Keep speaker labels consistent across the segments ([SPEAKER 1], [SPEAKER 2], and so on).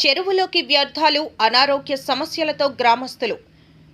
[SPEAKER 1] చెరువులోకి వ్యర్థాలు అనారోగ్య సమస్యలతో గ్రామస్తులు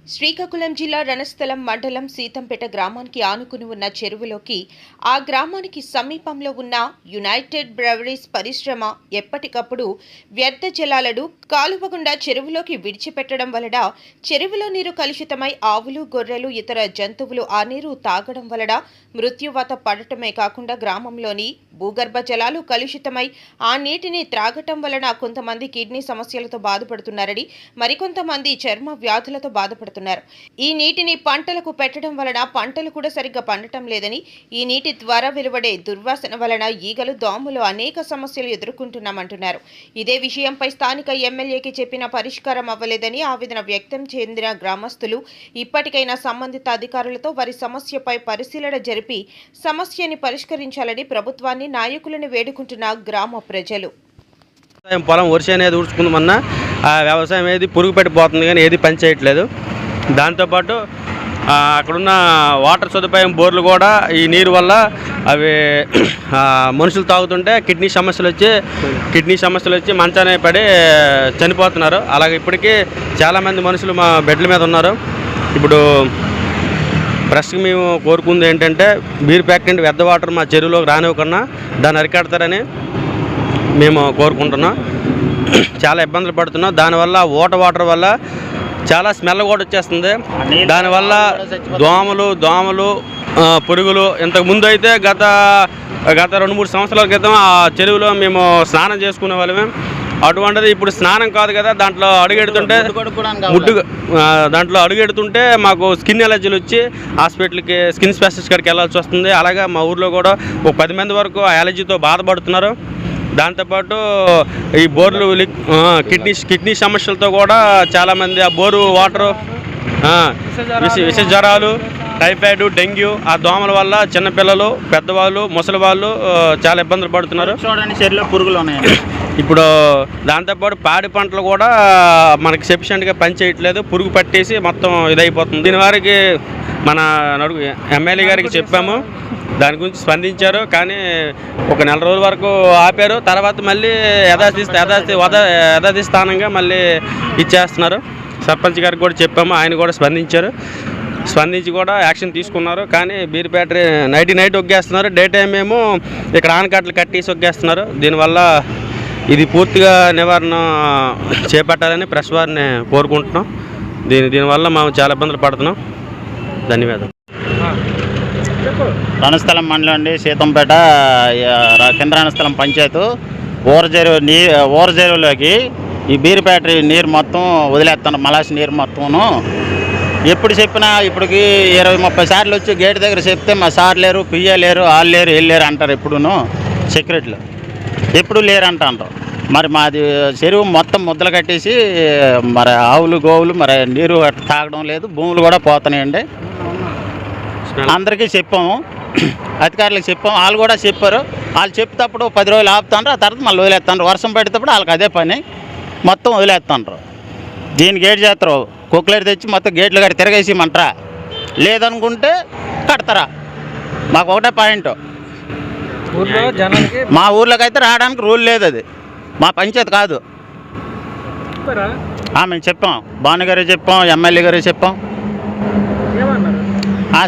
[SPEAKER 1] శ్రీకాకుళం జిల్లా రణస్థలం మండలం సీతంపేట గ్రామానికి ఆనుకుని ఉన్న చెరువులోకి ఆ గ్రామానికి సమీపంలో ఉన్న యునైటెడ్ బ్రెవరీస్ పరిశ్రమ ఎప్పటికప్పుడు వ్యర్థ జలాలను కాలువకుండా చెరువులోకి విడిచిపెట్టడం వలన చెరువులో నీరు కలుషితమై ఆవులు గొర్రెలు ఇతర జంతువులు ఆ నీరు తాగడం వలన మృత్యువాత పడటమే కాకుండా గ్రామంలోని భూగర్భ జలాలు కలుషితమై ఆ నీటిని త్రాగటం వలన కొంతమంది కిడ్నీ సమస్యలతో బాధపడుతున్నారని మరికొంతమంది చర్మ వ్యాధులతో బాధపడుతున్నారు. ఈ నీటిని పంటలకు పెట్టడం వలన పంటలు కూడా సరిగ్గా పండటం లేదని ఈ నీటి ద్వారా వెలువడే దుర్వాసన వలన ఈగలు దోమలు అనేక సమస్యలు ఎదుర్కొంటున్నామంటున్నారు. ఇదే విషయంపై స్థానిక ఎమ్మెల్యేకి చెప్పిన పరిష్కారం అవ్వలేదని ఆవేదన వ్యక్తం చెందిన గ్రామస్తులు ఇప్పటికైనా సంబంధిత అధికారులతో వారి సమస్యపై పరిశీలన జరిపి సమస్యని పరిష్కరించాలని ప్రభుత్వాన్ని నాయకులను వేడుకుంటున్న గ్రామ ప్రజలు.
[SPEAKER 2] వ్యవసాయం పొలం వరుస అనేది ఊడ్చుకుందామన్నా ఆ వ్యవసాయం ఏది పురుగు పెట్టిపోతుంది కానీ ఏది పని చేయట్లేదు. దాంతోపాటు అక్కడున్న వాటర్ సదుపాయం బోర్లు కూడా ఈ నీరు వల్ల అవి మనుషులు తాగుతుంటే కిడ్నీ సమస్యలు వచ్చి కిడ్నీ సమస్యలు వచ్చి మంచానే పడి చనిపోతున్నారు. అలాగే ఇప్పటికీ చాలామంది మనుషులు మా బెడ్ల మీద ఉన్నారు. ఇప్పుడు ప్రస్తుతం మేము కోరుకుంది ఏంటంటే బీర్ ఫ్యాక్టరీ వ్యర్థ వాటర్ మా చెరువులోకి రానివ్వకుండా దాన్ని అరికడతారని మేము కోరుకుంటున్నాం. చాలా ఇబ్బందులు పడుతున్నాం. దానివల్ల ఓట వాటర్ వల్ల చాలా స్మెల్ కూడా వచ్చేస్తుంది. దానివల్ల దోమలు దోమలు పురుగులు ఇంతకు ముందు అయితే గత గత రెండు మూడు సంవత్సరాల క్రితం ఆ చెరువులో మేము స్నానం చేసుకునే వాళ్ళమే. అటువంటిది ఇప్పుడు స్నానం కాదు కదా దాంట్లో అడుగెడుతుంటే ముడ్డు దాంట్లో అడుగెడుతుంటే మాకు స్కిన్ ఎలర్జీలు వచ్చి హాస్పిటల్కి స్కిన్ స్పెషలిస్ట్ కాడికి వెళ్ళాల్సి వస్తుంది. అలాగే మా ఊర్లో కూడా ఒక పది మంది వరకు ఆ ఎలర్జీతో బాధపడుతున్నారు. దాంతోపాటు ఈ బోర్లు కిడ్నీ కిడ్నీ సమస్యలతో కూడా చాలామంది ఆ బోరు వాటరు విష విష జ్వరాలు టైఫాయిడ్ డెంగ్యూ ఆ దోమల వల్ల చిన్నపిల్లలు పెద్దవాళ్ళు ముసలి వాళ్ళు చాలా ఇబ్బందులు పడుతున్నారు.
[SPEAKER 3] చూడండి పురుగులు ఉన్నాయి
[SPEAKER 2] ఇప్పుడు దాంతోపాటు పాడి పంటలు కూడా మనకి సఫిషియెంట్గా పని చేయట్లేదు పురుగు పట్టేసి మొత్తం ఇదైపోతుంది. దీని వారికి మన నడుగు ఎమ్మెల్యే గారికి చెప్పాము. దాని గురించి స్పందించారు. కానీ ఒక నెల రోజుల వరకు ఆపారు. తర్వాత మళ్ళీ యథాస్థి యథాస్థి వద యథాస్థి స్థానంగా మళ్ళీ ఇచ్చేస్తున్నారు. సర్పంచ్ గారికి కూడా చెప్పాము. ఆయన కూడా స్పందించారు. స్పందించి కూడా యాక్షన్ తీసుకున్నారు. కానీ బీర్పేట నైట్ నైట్ ఒగ్గేస్తున్నారు. డే టైం ఏమో ఇక్కడ ఆనకట్లు కట్టేసి ఒగ్గేస్తున్నారు. దీనివల్ల ఇది పూర్తిగా నివారణ చేపట్టాలని ప్రెస్ వారిని కోరుకుంటున్నాం. దీని దీనివల్ల మేము చాలా ఇబ్బందులు పడుతున్నాం. ధన్యవాదాలు.
[SPEAKER 3] రణస్థలం మండలం అండి సీతంపేట కింద రణస్థలం పంచాయతీ. ఊరజెరువు నీ ఊరజెరువులోకి ఈ బీర్ బ్యాటరీ నీరు మొత్తం వదిలేస్తాను మలాసి నీరు మొత్తమును. ఎప్పుడు చెప్పినా ఇప్పటికి ఇరవై ముప్పై సార్లు వచ్చి గేట్ దగ్గర చెప్తే మా సార్ లేరు పియ్య లేరు వాళ్ళు లేరు వీళ్ళు లేరు అంటారు ఎప్పుడును సెక్యూరిటీలు ఎప్పుడు లేరు అంటారు. మరి మాది చెరువు మొత్తం ముద్దలు కట్టేసి మరి ఆవులు గోవులు మరి నీరు తాగడం లేదు భూములు కూడా పోతున్నాయండి. అందరికీ చెప్పాము అధికారులకు చెప్పాము వాళ్ళు కూడా చెప్పారు. వాళ్ళు చెప్తేప్పుడు పది రోజులు ఆపుతాండ్రు ఆ తర్వాత మళ్ళీ వదిలేస్తాండ్రు. వర్షం పడేటప్పుడు వాళ్ళకి అదే పని మొత్తం వదిలేస్తాండ్రు. దీనికి గేట్ చేస్తారు కుక్కలేరు తెచ్చి మొత్తం గేట్లు కట్టి తిరగేసిమంటారా లేదనుకుంటే కడతారా? మాకు ఒకటే పాయింట్.
[SPEAKER 4] ఊర్లో జనానికి
[SPEAKER 3] మా ఊర్లోకి అయితే రావడానికి రూల్ లేదు అది. మా పంచాయతీ కాదు. మేము చెప్పాం. భానుగారు చెప్పాం ఎమ్మెల్యే గారు చెప్పాం.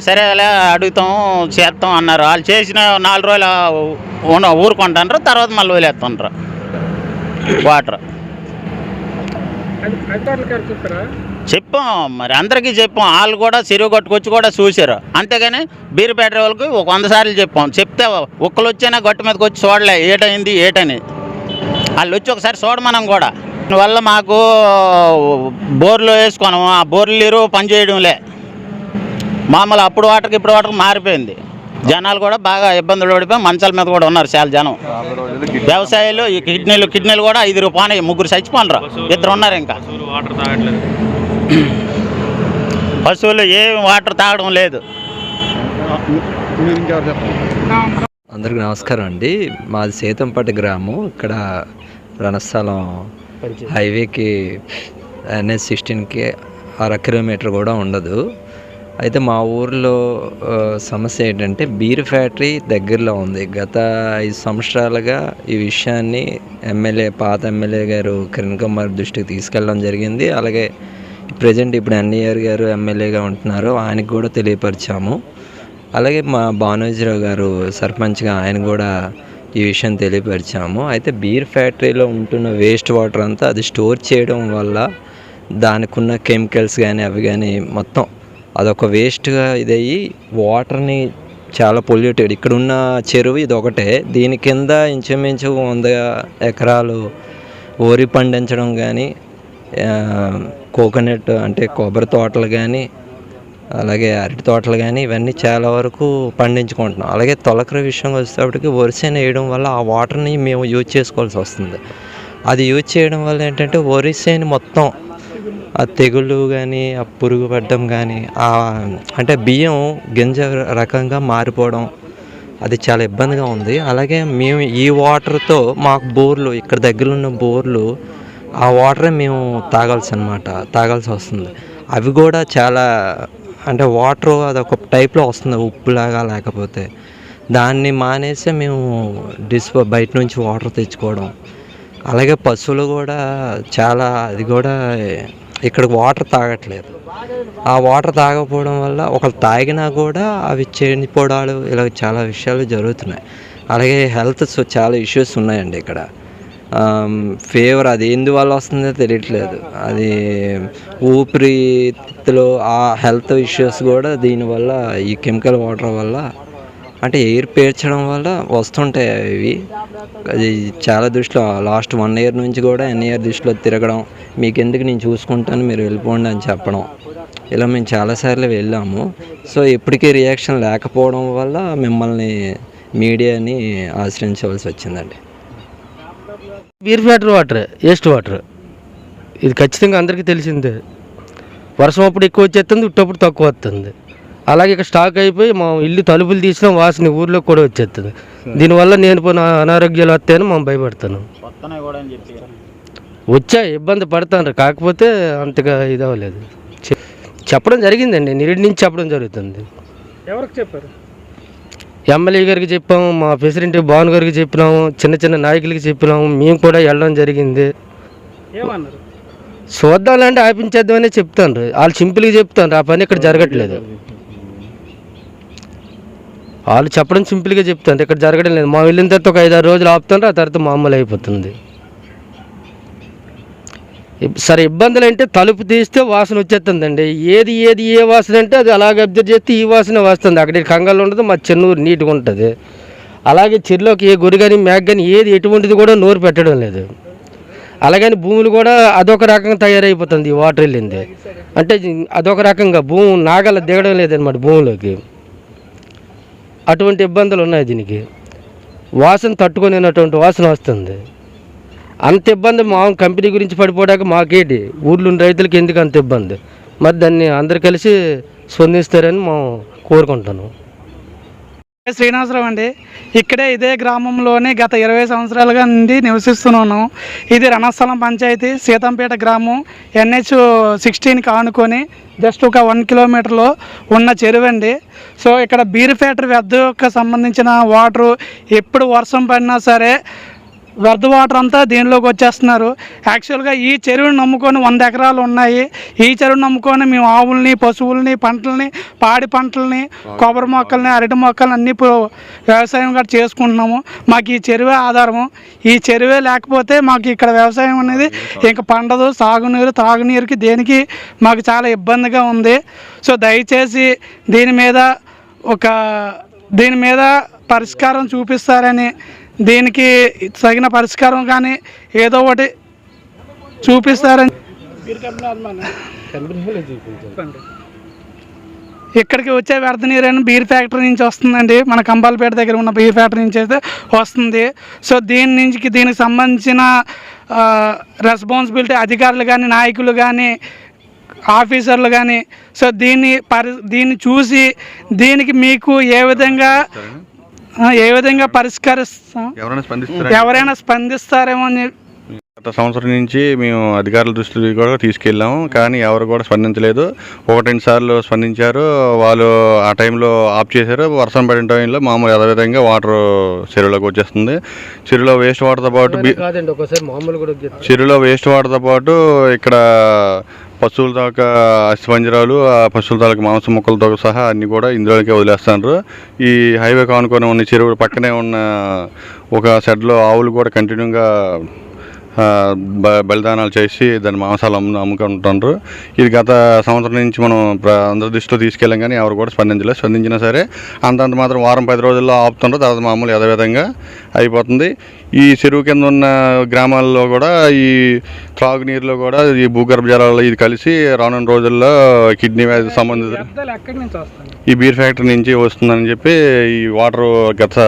[SPEAKER 3] సరే అలా అడుగుతాం చేస్తాం అన్నారు. వాళ్ళు చేసిన నాలుగు రోజులు ఉన్న ఊరుకుంటాండ్రు తర్వాత మళ్ళీ వదిలేస్తుండ్రు. వాటర్. చెప్పాం. మరి అందరికీ చెప్పాం. వాళ్ళు కూడా చెరువు కట్టుకొచ్చి కూడా చూశారు. అంతేగాని బీరు పెట్టే వాళ్ళకి ఒక వంద సార్లు చెప్పాం. చెప్తే ఒక్కరు వచ్చైనా గట్టు మీదకి వచ్చి చూడలే ఏటైంది ఏటని. వాళ్ళు వచ్చి ఒకసారి చూడమనం కూడా. వల్ల మాకు బోర్లు వేసుకున్నాము. ఆ బోర్లు నీరు పనిచేయడంలే మామూలు అప్పుడు వాటర్కి ఇప్పుడు వాటర్కి మారిపోయింది. జనాలు కూడా బాగా ఇబ్బందులు పడిపోయి మంచాల మీద కూడా ఉన్నారు చాలా జనం. వ్యవసాయాలు ఈ కిడ్నీలు కిడ్నీలు కూడా ఐదు పోనీ ముగ్గురు చచ్చిపోనరు? ఇద్దరు ఉన్నారు ఇంకా.
[SPEAKER 2] పశువులు ఏమి
[SPEAKER 3] పశువులు ఏం వాటర్ తాగడం లేదు.
[SPEAKER 5] అందరికీ నమస్కారం అండి. మాది సేతంపట్టి గ్రామం. ఇక్కడ రణస్థలం హైవేకి ఎన్ఎస్ సిక్స్టీన్కి అర కిలోమీటర్ కూడా ఉండదు. అయితే మా ఊర్లో సమస్య ఏంటంటే బీర్ ఫ్యాక్టరీ దగ్గరలో ఉంది. గత ఐదు సంవత్సరాలుగా ఈ విషయాన్ని ఎమ్మెల్యే పాత ఎమ్మెల్యే గారు కిరణ్ కుమార్ దృష్టికి తీసుకెళ్ళడం జరిగింది. అలాగే ప్రజెంట్ ఇప్పుడు ఎన్ఈఆర్ గారు ఎమ్మెల్యేగా ఉంటున్నారు. ఆయనకు కూడా తెలియపరిచాము. అలాగే మా భానోజీరావు గారు సర్పంచ్గా ఆయన కూడా ఈ విషయం తెలియపరిచాము. అయితే బీర్ ఫ్యాక్టరీలో ఉంటున్న వేస్ట్ వాటర్ అంతా అది స్టోర్ చేయడం వల్ల దానికి ఉన్న కెమికల్స్ కానీ అవి కానీ మొత్తం అదొక వేస్ట్గా ఇదయ్యి వాటర్ని చాలా పొల్యూటెడ్. ఇక్కడ ఉన్న చెరువు ఇది ఒకటే దీని కింద ఇంచుమించు వంద ఎకరాలు వరి పండించడం కానీ కోకోనట్ అంటే కొబ్బరి తోటలు కానీ అలాగే అరటి తోటలు కానీ ఇవన్నీ చాలా వరకు పండించుకుంటున్నాం. అలాగే తొలకరి విషయం వచ్చేటప్పటికి వరిసేన వేయడం వల్ల ఆ వాటర్ని మేము యూజ్ చేసుకోవాల్సి వస్తుంది. అది యూజ్ చేయడం వల్ల ఏంటంటే వరిసేని మొత్తం ఆ తెగుళ్ళు కానీ ఆ పురుగు పడ్డం కానీ ఆ అంటే బియ్యం గింజ రకంగా మారిపోవడం అది చాలా ఇబ్బందిగా ఉంది. అలాగే మేము ఈ వాటర్తో మాకు బోర్లు ఇక్కడ దగ్గర ఉన్న బోర్లు ఆ వాటరే మేము తాగాల్సి అనమాట తాగాల్సి వస్తుంది. అవి కూడా చాలా అంటే వాటర్ అదొక టైప్లో వస్తుంది ఉప్పులాగా లేకపోతే. దాన్ని మానేసి మేము డిస్ బయట నుంచి వాటర్ తెచ్చుకోవడం. అలాగే పశువులు కూడా చాలా అది కూడా ఇక్కడ వాటర్ తాగట్లేదు. ఆ వాటర్ తాగకపోవడం వల్ల ఒకరు తాగినా కూడా అవి చనిపోవడాలు ఇలా చాలా విషయాలు జరుగుతున్నాయి. అలాగే హెల్త్ చాలా ఇష్యూస్ ఉన్నాయండి ఇక్కడ. ఫీవర్ అది ఎందువల్ల వస్తుందో తెలియట్లేదు. అది ఊపిరి ఊపిరితిత్తులు ఆ హెల్త్ ఇష్యూస్ కూడా దీనివల్ల ఈ కెమికల్ వాటర్ వల్ల అంటే ఎయిర్ పీల్చడం వల్ల వస్తుంటాయి ఇవి అది చాలా దృష్టిలో లాస్ట్ వన్ ఇయర్ నుంచి కూడా ఎన్ ఇయర్ దృష్టిలో తిరగడం మీకు ఎందుకు నేను చూసుకుంటాను మీరు వెళ్ళిపోండి అని చెప్పడం. ఇలా మేము చాలాసార్లు వెళ్ళాము. సో ఇప్పటికీ రియాక్షన్ లేకపోవడం వల్ల మిమ్మల్ని మీడియాని ఆశ్రయించవలసి వచ్చిందండి.
[SPEAKER 6] Beer factory water waste water. ఇది ఖచ్చితంగా అందరికీ తెలిసిందే. వర్షం అప్పుడు ఎక్కువ వచ్చేస్తుంది ఉట్టప్పుడు తక్కువ వస్తుంది. అలాగే ఇక్కడ స్టాక్ అయిపోయి మా ఇల్లు తలుపులు తీసిన వాసన ఊర్లో కూడా వచ్చేస్తుంది. దీనివల్ల నేను పోయిన అనారోగ్యాలు వస్తాయని మనం భయపడతాను వచ్చాయి ఇబ్బంది పడతాను. కాకపోతే అంతగా ఇది అవ్వలేదు. చెప్పడం జరిగిందండి. నిరుడి నుంచి చెప్పడం జరుగుతుంది.
[SPEAKER 4] ఎవరికి చెప్పారు?
[SPEAKER 6] ఎమ్మెల్యే గారికి చెప్పాము మా ప్రెసిడెంట్ భాను గారికి చెప్పినాము చిన్న చిన్న నాయకులకి చెప్పినాము మేము కూడా వెళ్ళడం జరిగింది.
[SPEAKER 4] ఏమన్నారు?
[SPEAKER 6] చూద్దామంటే ఆపించేద్దామని చెప్తాను వాళ్ళు సింపుల్గా చెప్తాను ఆ పని ఇక్కడ జరగట్లేదు. వాళ్ళు చెప్పడం సింపుల్గా చెప్తాను ఇక్కడ జరగడం లేదు. మా వెళ్ళిన తర్వాత ఒక ఐదారు రోజులు ఆపుతాను ఆ తర్వాత మామూలు అయిపోతుంది. సరే ఇబ్బందులు అంటే తలుపు తీస్తే వాసన వచ్చేస్తుందండి. ఏది ఏది ఏ వాసన అంటే అది అలాగే అబ్జర్వ్ చేస్తే ఈ వాసన వస్తుంది. అక్కడ కంగాలు ఉండదు మా చెన్నూరు నీట్గా ఉంటుంది. అలాగే చెరులోకి ఏ గురి కానీ మేక కానీ ఏది ఎటువంటిది కూడా నోరు పెట్టడం లేదు. అలాగని భూములు కూడా అదొక రకంగా తయారైపోతుంది వాటర్ వెళ్ళింది. అంటే అదొక రకంగా భూమి నాగల దిగడం లేదనమాట భూమిలోకి. అటువంటి ఇబ్బందులు ఉన్నాయి దీనికి. వాసన తట్టుకునేటువంటి వాసన వస్తుంది. అంత ఇబ్బంది మా కంపెనీ గురించి పడిపోవడానికి మాకేటి? ఊర్లో ఉన్న రైతులకి ఎందుకు అంత ఇబ్బంది? మరి దాన్ని అందరు కలిసి స్పందిస్తారని మేము కోరుకుంటాను
[SPEAKER 7] శ్రీనివాసరావు అండి. ఇక్కడే ఇదే గ్రామంలోనే గత ఇరవై సంవత్సరాలుగా నుండి నివసిస్తున్నాను. ఇది రణస్థలం పంచాయతీ సీతంపేట గ్రామం. ఎన్హెచ్ సిక్స్టీన్కి ఆనుకొని జస్ట్ ఒక వన్ కిలోమీటర్లో ఉన్న చెరువండి. సో ఇక్కడ బీర్ ఫ్యాక్టరీ వ్యర్థకు సంబంధించిన వాటరు ఎప్పుడు వర్షం పడినా సరే వ్యర్థ వాటర్ అంతా దీనిలోకి వచ్చేస్తున్నారు? యాక్చువల్గా ఈ చెరువుని నమ్ముకొని వంద ఎకరాలు ఉన్నాయి. ఈ చెరువుని నమ్ముకొని మేము ఆవుల్ని పశువుల్ని పంటల్ని పాడి పంటల్ని కొబ్బరి మొక్కల్ని అరటి మొక్కల్ని అన్ని వ్యవసాయం కూడా చేసుకుంటున్నాము. మాకు ఈ చెరువే ఆధారము. ఈ చెరువే లేకపోతే మాకు ఇక్కడ వ్యవసాయం అనేది ఇంకా పండదు. సాగునీరు తాగునీరుకి దేనికి మాకు చాలా ఇబ్బందిగా ఉంది. సో దయచేసి దీని మీద ఒక దీని మీద పరిష్కారం చూపిస్తారని దీనికి తగిన పరిష్కారం కానీ ఏదో ఒకటి చూపిస్తారని. ఇక్కడికి వచ్చే వ్యర్థ నీరు బీర్ ఫ్యాక్టరీ నుంచి వస్తుందండి. మన కంబాలపేట దగ్గర ఉన్న బీర్ ఫ్యాక్టరీ నుంచి అయితే వస్తుంది. సో దీని నుంచి దీనికి సంబంధించిన రెస్పాన్సిబిలిటీ అధికారులు కానీ నాయకులు కానీ ఆఫీసర్లు కానీ సో దీన్ని పరి దీన్ని చూసి దీనికి మీకు ఏ విధంగా ఏ విధంగా పరిష్కరిస్తాం?
[SPEAKER 8] ఎవరైనా స్పందిస్తారా?
[SPEAKER 7] ఎవరైనా స్పందిస్తారేమో అని
[SPEAKER 8] గత సంవత్సరం నుంచి మేము అధికారుల దృష్టికి కూడా తీసుకెళ్ళాము కానీ ఎవరు కూడా స్పందించలేదు. ఒకటి రెండు సార్లు స్పందించారు. వాళ్ళు ఆ టైంలో ఆఫ్ చేశారు. వర్షం పడిన టైంలో మామూలు యథావిధంగా వాటర్ చెరువులోకి వచ్చేస్తుంది. చెరువులో వేస్ట్ వాటర్తో పాటు బి-
[SPEAKER 6] కాదండి ఒకసారి మామూలు కూడా చెప్తాను.
[SPEAKER 8] చెరువులో వేస్ట్ వాటర్తో పాటు ఇక్కడ పశువుల దాకా అస్థిపంజరాలు ఆ పశువుల దాకా మాంసం ముక్కలతో సహా అన్ని కూడా ఇందులోకే వదిలేస్తున్నారు. ఈ హైవే కానుకొని ఉన్న చెరువు పక్కనే ఉన్న ఒక షెడ్లో ఆవులు కూడా కంటిన్యూగా బలిదానాలు చేసి దాని మాంసాలు అమ్ము అమ్ముకుంటుంటారు ఇది గత సంవత్సరం నుంచి మనం అందరి దృష్టిలో తీసుకెళ్ళాం కానీ ఎవరు కూడా స్పందించలేదు స్పందించినా సరే అంతంత మాత్రం వారం పది రోజుల్లో ఆపుతుంటారు తర్వాత మామూలు యథావిధంగా అయిపోతుంది. ఈ చెరువు కింద ఉన్న గ్రామాల్లో కూడా ఈ త్రాగునీరులో కూడా ఈ భూగర్భ జలాలు ఇది కలిసి రానున్న రోజుల్లో కిడ్నీ వ్యాధి సంబంధిత ఈ బీర్ ఫ్యాక్టరీ నుంచి వస్తుందని చెప్పి ఈ వాటర్ గత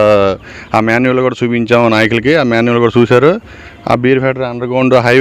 [SPEAKER 8] ఆ మాన్యువల్ కూడా చూపించాము నాయకులకి. ఆ మాన్యువల్ కూడా చూశారు. ఆ beer factory underground highway